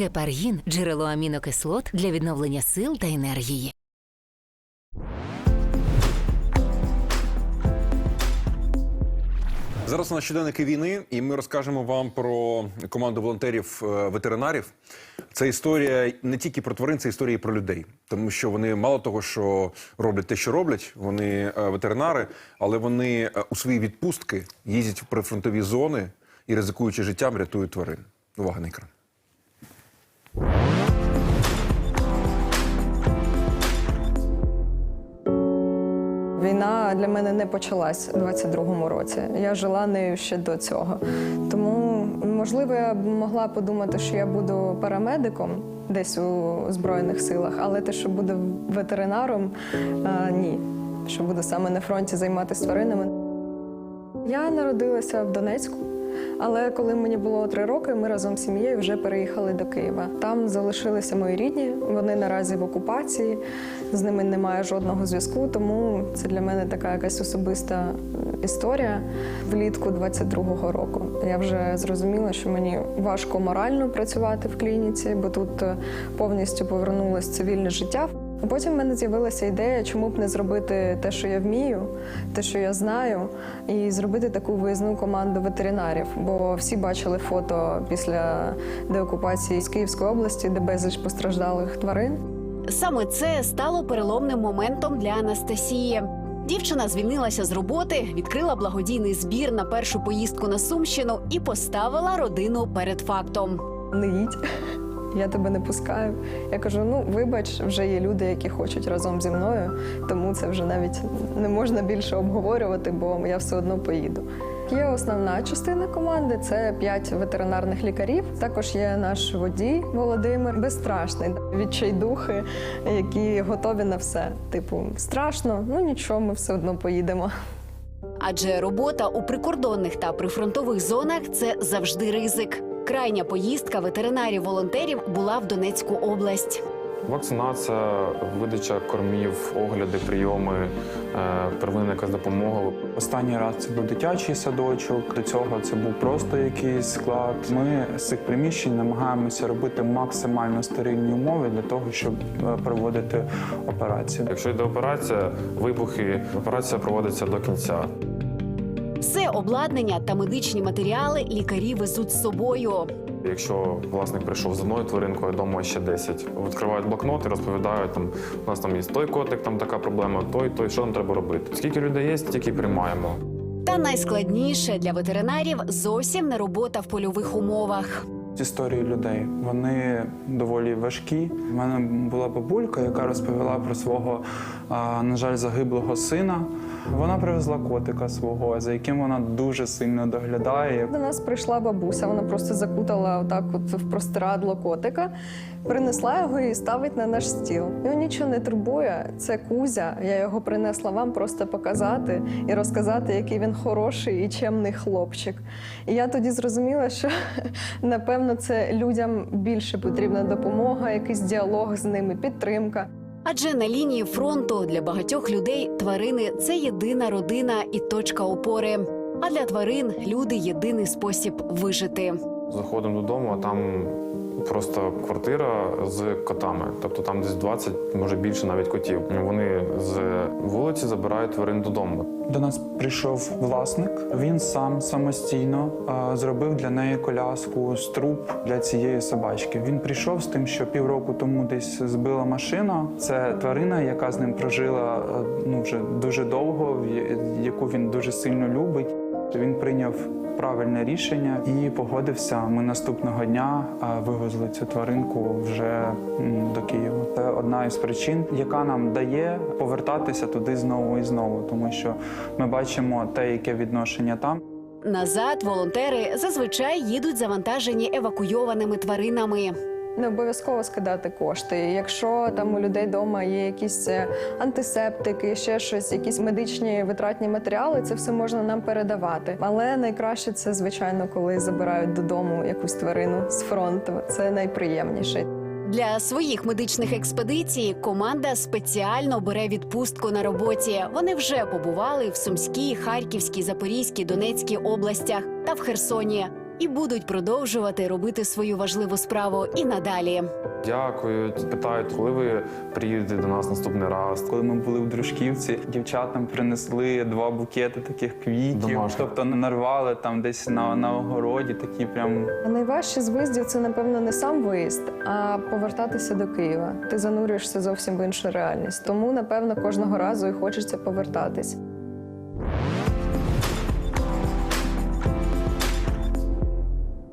Гепаргін джерело амінокислот для відновлення сил та енергії. Зараз у нас щоденники війни, і ми розкажемо вам про команду волонтерів е. Це історія не тільки про тварин, це історія і про людей, тому що вони мало того, що роблять те, що роблять, вони е, ветеринари, але вони е, у свої відпустки їздять в прифронтові зони і ризикуючи життям, рятують тварин. Увага на екран. Війна для мене не почалась у 22-му році. Я жила нею ще до цього. Тому, можливо, я б могла подумати, що я буду парамедиком десь у Збройних силах, але те, що буду ветеринаром, а, ні. Що буду саме на фронті займатися тваринами. Я народилася в Донецьку, але коли мені було три роки, ми разом з сім'єю вже переїхали до Києва. Там залишилися мої рідні. Вони наразі в окупації, з ними немає жодного зв'язку. Тому це для мене така якась особиста е, історія. Влітку 22-го року я вже зрозуміла, що мені важко морально працювати в клініці, бо тут е, повністю повернулося цивільне життя. А Потім в мене з'явилася ідея, чому б не зробити те, що я вмію, те, що я знаю, і зробити таку виїзну команду ветеринарів. Бо всі бачили фото після деокупації з Київської області, де безліч постраждалих тварин. Саме це стало переломним моментом для Анастасії. Дівчина звільнилася з роботи, відкрила благодійний збір на першу поїздку на Сумщину і поставила родину перед фактом. Не їдь. Я тебе не пускаю. Я кажу: ну вибач, вже є люди, які хочуть разом зі мною, тому це вже навіть не можна більше обговорювати, бо я все одно поїду. Є основна частина команди це п'ять ветеринарних лікарів. Також є наш водій Володимир, безстрашний, відчайдухи, які готові на все. Типу, страшно, ну нічого, ми все одно поїдемо. Адже робота у прикордонних та прифронтових зонах це завжди ризик. Крайня поїздка ветеринарів-волонтерів була в Донецьку область. Вакцинація, видача кормів, огляди, прийоми, е, первинна якась допомога. Останній раз це був дитячий садочок. До цього це був просто якийсь склад. Ми з цих приміщень намагаємося робити максимально стерильні умови для того, щоб е, проводити операції. Якщо йде операція, вибухи, операція проводиться до кінця. Все обладнання та медичні матеріали лікарі везуть з собою. Якщо власник прийшов з одною тваринкою, вдома ще 10. Відкривають блокнот і розповідають, там у нас там є той котик, там така проблема, той, той, що нам треба робити. Скільки людей є, стільки приймаємо. Та найскладніше для ветеринарів зовсім не робота в польових умовах. Історії людей вони доволі важкі. У мене була бабулька, яка розповіла про свого, на жаль, загиблого сина. Вона привезла котика свого, за яким вона дуже сильно доглядає. До нас прийшла бабуся, вона просто закутала отак от в простирадло котика, принесла його і ставить на наш стіл. Його нічого не турбує. Це Кузя. Я його принесла вам просто показати і розказати, який він хороший і чемний хлопчик. І я тоді зрозуміла, що напевно це людям більше потрібна допомога, якийсь діалог з ними, підтримка. Адже на лінії фронту для багатьох людей тварини це єдина родина і точка опори. А для тварин люди єдиний спосіб вижити. Заходимо додому, а там просто квартира з котами. Тобто там десь 20, може більше навіть котів. Вони з вулиці забирають тварин додому. До нас прийшов власник. Він сам самостійно а, зробив для неї коляску з труб для цієї собачки. Він прийшов з тим, що півроку тому десь збила машина. Це тварина, яка з ним прожила а, ну вже дуже довго, яку він дуже сильно любить. Він прийняв правильне рішення і погодився. Ми наступного дня а, вивезли цю тваринку вже до Києва. Це одна із причин, яка нам дає повертатися туди знову і знову, тому що ми бачимо те, яке відношення там. Назад волонтери зазвичай їдуть завантажені евакуйованими тваринами. Не обов'язково скидати кошти. Якщо там у людей вдома є якісь е, антисептики, ще щось, якісь медичні витратні матеріали, це все можна нам передавати. Але найкраще це, звичайно, коли забирають додому якусь тварину з фронту. Це найприємніше. Для своїх медичних експедицій команда спеціально бере відпустку на роботі. Вони вже побували в Сумській, Харківській, Запорізькій, Донецькій областях та в Херсоні. І будуть продовжувати робити свою важливу справу і надалі. Дякують, питають, коли ви приїдете до нас наступний раз. Коли ми були в дружківці, дівчатам принесли два букети таких квітів, Домашніх. тобто нарвали там десь на, на огороді, такі прям Найважче з виїздів це, напевно, не сам виїзд, а повертатися до Києва. Ти занурюєшся зовсім в іншу реальність. Тому, напевно, кожного разу і хочеться повертатись.